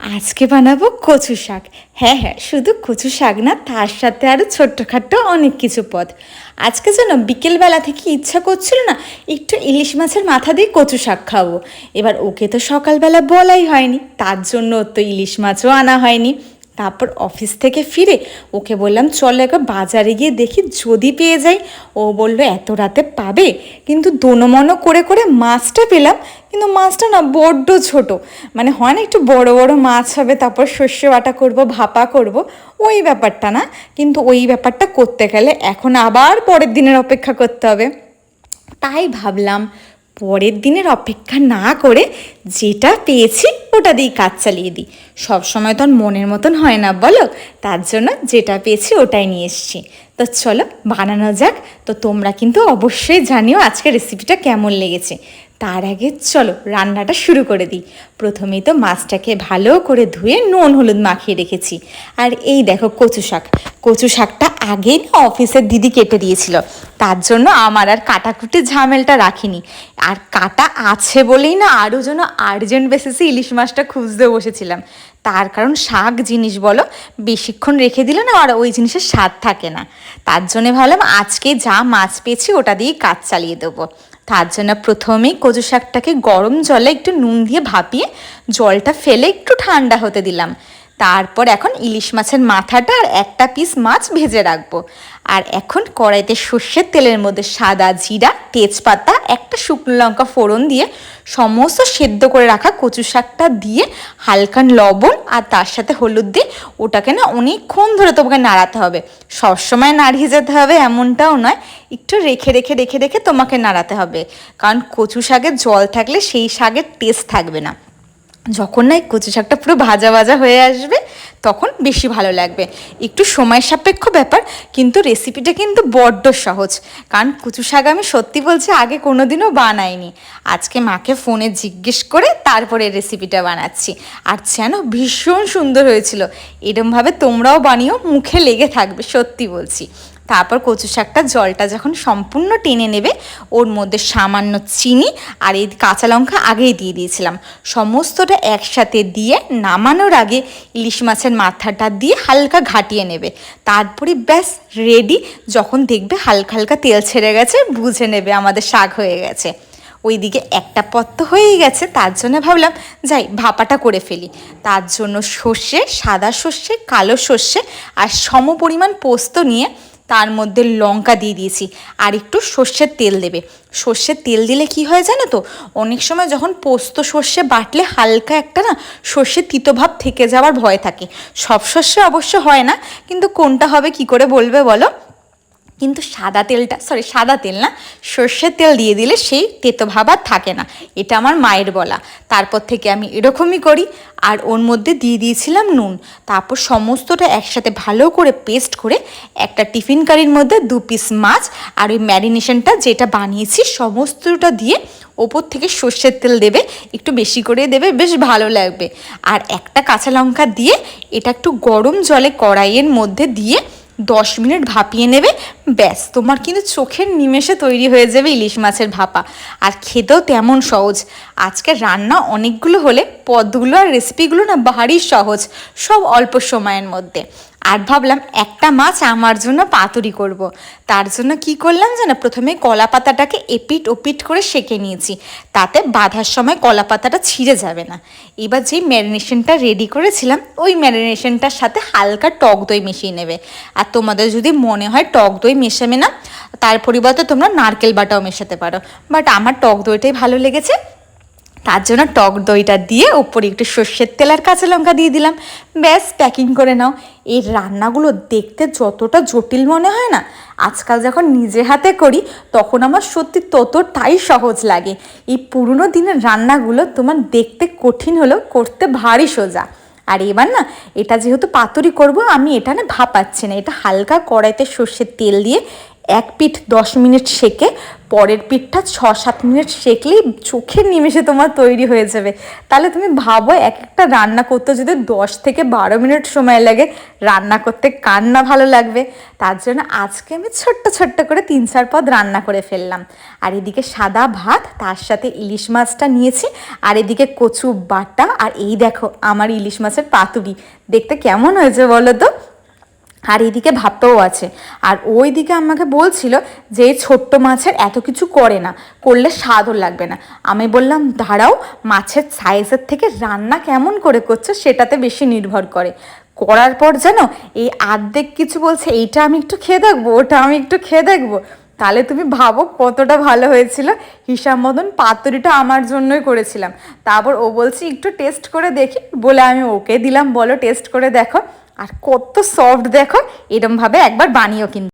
আজকে বানাবো কচু শাক। হ্যাঁ হ্যাঁ শুধু কচু শাক না, তার সাথে আরও ছোট্টখাট্ট অনেক কিছু পদ। আজকে যেন বিকেলবেলা থেকে ইচ্ছা করছিল না, একটু ইলিশ মাছের মাথা দিয়ে কচু শাক খাব। এবার ওকে তো সকালবেলা বলাই হয়নি, তার জন্য তো ইলিশ মাছও আনা হয়নি। তারপর অফিস থেকে ফিরে ওকে বললাম, চল একবার বাজারে গিয়ে দেখি, যদি পেয়ে যাই। ও বলল, এত রাতে পাবে? কিন্তু দোনমনো করে করে মাছটা পেলাম, কিন্তু মাছটা না বড্ড ছোট। মানে হয় না একটু বড় বড় মাছ হবে, তারপর শস্য বাটা করব, ভাপা করব, ওই ব্যাপারটা না। কিন্তু ওই ব্যাপারটা করতে গেলে এখন আবার পরের দিনের অপেক্ষা করতে হবে। তাই ভাবলাম পরের দিনের অপেক্ষা না করে যেটা পেয়েছি ওটা দিয়েই কাজ চালিয়ে দিই। সবসময় তো আর মনের মতন হয় না, বলো? তার জন্য যেটা পেয়েছি ওটাই নিয়ে এসছি। তো চলো, বানানো যাক। তো তোমরা কিন্তু অবশ্যই জানিও আজকে রেসিপিটা কেমন লেগেছে। তার আগে চলো রান্নাটা শুরু করে দিই। প্রথমেই তো মাছটাকে ভালো করে ধুয়ে নুন হলুদ মাখিয়ে রেখেছি। আর এই দেখো কচু শাক। কচু শাকটা আগেই না অফিসের দিদি কেটে দিয়েছিল। তার জন্য আমার আর কাটাকুটি ঝামেলটা রাখিনি। আর কাটা আছে বলেই না আরও যেন আর্জেন্ট বেসিসে ইলিশ মাছটা খুঁজতে বসেছিলাম। তার কারণ শাক জিনিস বলো, বেশিক্ষণ রেখে দিলে না আর ওই জিনিসের স্বাদ থাকে না। তার জন্য ভাবলাম আজকে যা মাছ পেয়েছি ওটা দিয়েই কাজ চালিয়ে দেবো। তার জন্য প্রথমেই কচু শাকটাকে গরম জলে একটু নুন দিয়ে ভাপিয়ে জলটা ফেলে একটু ঠান্ডা হতে দিলাম। তারপর এখন ইলিশ মাছের মাথাটা আর একটা পিস মাছ ভেজে রাখব। আর এখন কড়াইতে সর্ষের তেলের মধ্যে সাদা জিরা, তেজপাতা, একটা শুকনো লঙ্কা ফোড়ন দিয়ে সমস্ত সেদ্ধ করে রাখা কচু শাকটা দিয়ে হালকা লবণ আর তার সাথে হলুদ দিয়ে ওটাকে না অনেকক্ষণ ধরে তোমাকে নাড়াতে হবে। সবসময় নাড়িয়ে যেতে হবে এমনটাও নয়, একটু রেখে রেখে রেখে রেখে তোমাকে নাড়াতে হবে। কারণ কচু শাকের জল থাকলে সেই শাকের টেস্ট থাকবে না। যখন না এই কচু শাকটা পুরো ভাজা ভাজা হয়ে আসবে, তখন বেশি ভালো লাগবে। একটু সময় সাপেক্ষ ব্যাপার, কিন্তু রেসিপিটা কিন্তু বড্ড সহজ। কারণ কচু শাক আমি সত্যি বলছি আগে কোনো দিনও বানাইনি। আজকে মাকে ফোনে জিজ্ঞেস করে তারপরে রেসিপিটা বানাচ্ছি। আর যেন ভীষণ সুন্দর হয়েছিল। এরমভাবে তোমরাও বানিয়েও মুখে লেগে থাকবে, সত্যি বলছি। তারপর কচু শাকটা জলটা যখন সম্পূর্ণ টেনে নেবে, ওর মধ্যে সামান্য চিনি আর এই কাঁচা লঙ্কা আগেই দিয়ে দিয়েছিলাম। সমস্তটা একসাথে দিয়ে নামানোর আগে ইলিশ মাছের মাথাটা দিয়ে হালকা ঘাটিয়ে নেবে। তারপরে ব্যাস রেডি যখন দেখবে হালকা হালকা তেল ছেড়ে গেছে, বুঝে নেবে আমাদের শাক হয়ে গেছে। ওইদিকে একটা পত্ত হয়েই গেছে, তার জন্য ভাবলাম, যাই, ভাপাটা করে ফেলি। তার জন্য সর্ষে, সাদা সর্ষে, কালো সর্ষে আর সম পরিমাণ পোস্ত নিয়ে তার মধ্যে লঙ্কা দিয়ে দিয়েছি আর একটু সর্ষের তেল দেবে। সর্ষের তেল দিলে কি হয় জানো তো? অনেক সময় যখন পোস্ত সর্ষে বাটলে হালকা একটা না সর্ষের তিতভাব থেকে যাওয়ার ভয় থাকে। সব সর্ষে অবশ্য হয় না, কিন্তু কোনটা হবে কি করে বলবে বলো? কিন্তু সাদা তেলটা সরি সাদা তেল না, সর্ষের তেল দিয়ে দিলে সেই তেতো ভাব আর থাকে না। এটা আমার মায়ের বলা। তারপর থেকে আমি এরকমই করি, আর ওর মধ্যে দিয়ে দিয়েছিলাম নুন। তারপর সমস্তটা একসাথে ভালো করে পেস্ট করে একটা টিফিন কারির মধ্যে দু পিস মাছ আর ওই ম্যারিনেশনটা যেটা বানিয়েছি, সমস্তটা দিয়ে ওপর থেকে সর্ষের তেল দেবে, একটু বেশি করে দেবে, বেশ ভালো লাগবে। আর একটা কাঁচা লঙ্কা দিয়ে এটা একটু গরম জলে কড়াইয়ের মধ্যে দিয়ে দশ মিনিট ভাপিয়ে নেবে, ব্যাস, তোমার কিন্তু চোখের নিমেষে তৈরি হয়ে যাবে ইলিশ মাছের ভাপা। আর খেতেও তেমন সহজ। আজকে রান্না অনেকগুলো হলে, পদগুলো আর রেসিপিগুলো না ভারী সহজ, সব অল্প সময়ের মধ্যে। আর ভাবলাম একটা মাছ আমার জন্য পাতুরি করব। তার জন্য কি করলাম জানো প্রথমে কলা পাতাটাকে এপিট ওপিট করে সেঁকে নিয়েছি। তাতে বাঁধার সময় কলা পাতাটা ছিঁড়ে যাবে না। এবার যেই ম্যারিনেশনটা রেডি করেছিলাম, ওই ম্যারিনেশনটার সাথে হালকা টক দই মিশিয়ে নেবে। আর তোমাদের যদি মনে হয় টক দই মেশাবে না, তার পরিবর্তে তোমরা নারকেল বাটাও মেশাতে পারো। বাট আমার টক দইটাই ভালো লেগেছে। তার জন্য টক দইটা দিয়ে ওপরে একটু সর্ষের তেল আর কাঁচা লঙ্কা দিয়ে দিলাম। ব্যাস প্যাকিং করে নাও। এই রান্নাগুলো দেখতে যতটা জটিল মনে হয় না, আজকাল যখন নিজে হাতে করি, তখন আমার সত্যি ততটাই সহজ লাগে। এই পুরনো দিনের রান্নাগুলো তোমার দেখতে কঠিন হলেও করতে ভারী সোজা। আর এবার না, এটা যেহেতু পাতুরি করব, আমি এটা না ভাপাচ্ছি না। এটা হালকা কড়াইতে সর্ষের তেল দিয়ে এক পিঠ দশ মিনিট সেকে, পরের পিঠটা ছ সাত মিনিট সেকলেই চোখের নিমেষে তোমার তৈরি হয়ে যাবে। তাহলে তুমি ভাবো এক একটা রান্না করতে যদি দশ থেকে বারো মিনিট সময় লাগে, রান্না করতে কার না ভালো লাগবে? তার জন্য আজকে আমি ছোট্ট ছোট্ট করে তিন চার পদ রান্না করে ফেললাম। আর এদিকে সাদা ভাত, তার সাথে ইলিশ মাছটা নিয়েছি, আর এদিকে কচু বাটা, আর এই দেখো আমার ইলিশ মাছের পাতুরি। দেখতে কেমন হয়েছে বলো তো? আর এদিকে ভাতও আছে। আর ওই দিকে আমাকে বলছিল যে, ছোট্ট মাছের এত কিছু করে না, করলে স্বাদও লাগবে না। আমি বললাম, দাঁড়াও, মাছের সাইজের থেকে রান্না কেমন করে করছ সেটাতে বেশি নির্ভর করে। করার পর যেন এই আর্ধেক কিছু বলছে, এইটা আমি একটু খেয়ে দেখব, ওটা আমি একটু খেয়ে দেখব। তাহলে তুমি ভাবো কতটা ভালো হয়েছিল। হিসাব মতন পাতুরিটা আমার জন্যই করেছিলাম। তারপর ও বলছি, একটু টেস্ট করে দেখি। বলে আমি ওকে দিলাম, বলো টেস্ট করে দেখো। আর কত সফট দেখো, এরমভাবে একবার বানিয়েও কিন্তু